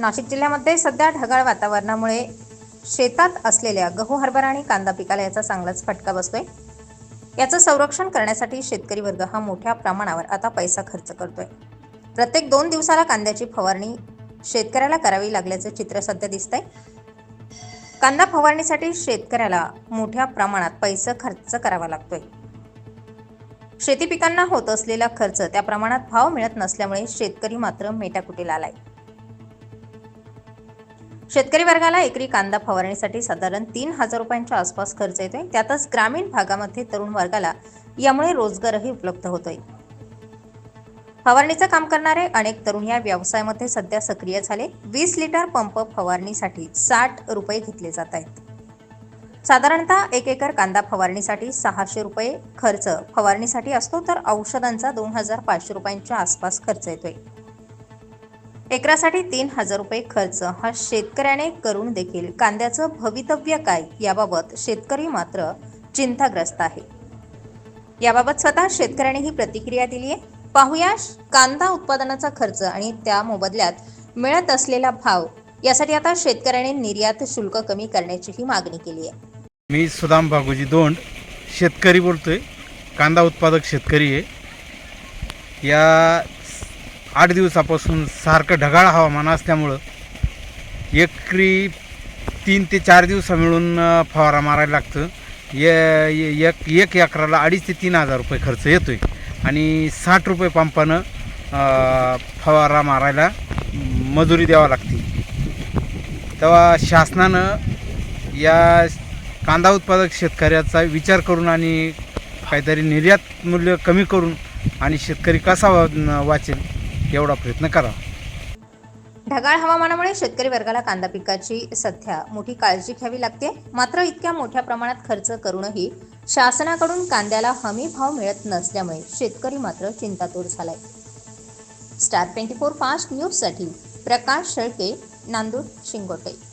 नाशिक जिल्ह्यामध्ये सध्या ढगाळ वातावरणामुळे शेतात असलेल्या गहू हरभरा आणि कांदा पिकाला याचा चांगलाच फटका बसतोय. याचं संरक्षण करण्यासाठी शेतकरी वर्ग हा मोठ्या प्रमाणावर आता पैसा खर्च करतोय. प्रत्येक दोन दिवसाला कांद्याची फवारणी शेतकऱ्याला करावी लागल्याचं चित्र सध्या दिसतंय. कांदा फवारणीसाठी शेतकऱ्याला मोठ्या प्रमाणात पैसा खर्च करावा लागतोय. शेती पिकांना होत असलेला खर्च त्या प्रमाणात भाव मिळत नसल्यामुळे शेतकरी मात्र मेटाकुटीला आलाय. शेतकरी वर्गाला एकरी कांदा फवारणीसाठी साधारण तीन हजार रुपयांच्या आसपास खर्च येतोय. त्यातच ग्रामीण भागामध्ये तरुण वर्गाला यामुळे रोजगारही उपलब्ध होतोय. फवारणीचं काम करणारे अनेक तरुण या व्यवसायामध्ये सध्या सक्रिय झाले. वीस लिटर पंप फवारणीसाठी साठ रुपये घेतले जात आहेत. साधारणतः एक एकर कांदा फवारणीसाठी सहाशे रुपये खर्च फवारणीसाठी असतो तर औषधांचा दोन हजार पाचशे रुपयांच्या आसपास खर्च येतोय. एकरासाठी तीन हजार रुपये खर्च हा शेतकऱ्याने करून देखील कांद्याचं भवितव्य काय याबाबत शेतकरी मात्र चिंताग्रस्त आहे. याबाबत स्वतः शेतकऱ्याने ही प्रतिक्रिया दिली आहे. पाहूया कांदा उत्पादनाचा खर्च आणि त्या मोबदल्यात मिळत असलेला भाव यासाठी आता शेतकऱ्याने निर्यात शुल्क कमी करण्याचीही मागणी केली आहे. मी सुदाम बागुजी दोंड शेतकरी बोलतोय. कांदा उत्पादक शेतकरी आहे. या आठ दिवसापासून सारखं ढगाळ हवामान असल्यामुळं एकरी तीन ते चार दिवसा मिळून फवारा मारायला लागतं. ये एक एक एकराला अडीच ते तीन हजार रुपये खर्च येतो आहे आणि साठ रुपये पंपानं फवारा मारायला मजुरी द्यावा लागते. तेव्हा शासनानं या कांदा उत्पादक शेतकऱ्याचा विचार करून आणि काहीतरी निर्यात मूल्य कमी करून आणि शेतकरी कसा वाचेल एवढा प्रयत्न करा. ढगाळ हवामानामुळे शेतकरी वर्गाला कांदा पिकाची सध्या मोठी काळजी घ्यावी लागते. मात्र इतक्या मोठ्या प्रमाणात खर्च करूनही शासनाकडून कांद्याला हमी भाव मिळत नसल्यामुळे शेतकरी मात्र चिंतातूर झालाय. स्टार ट्वेंटी फोर फास्ट न्यूजसाठी प्रकाश शेळके नांदूर शिंगोटे.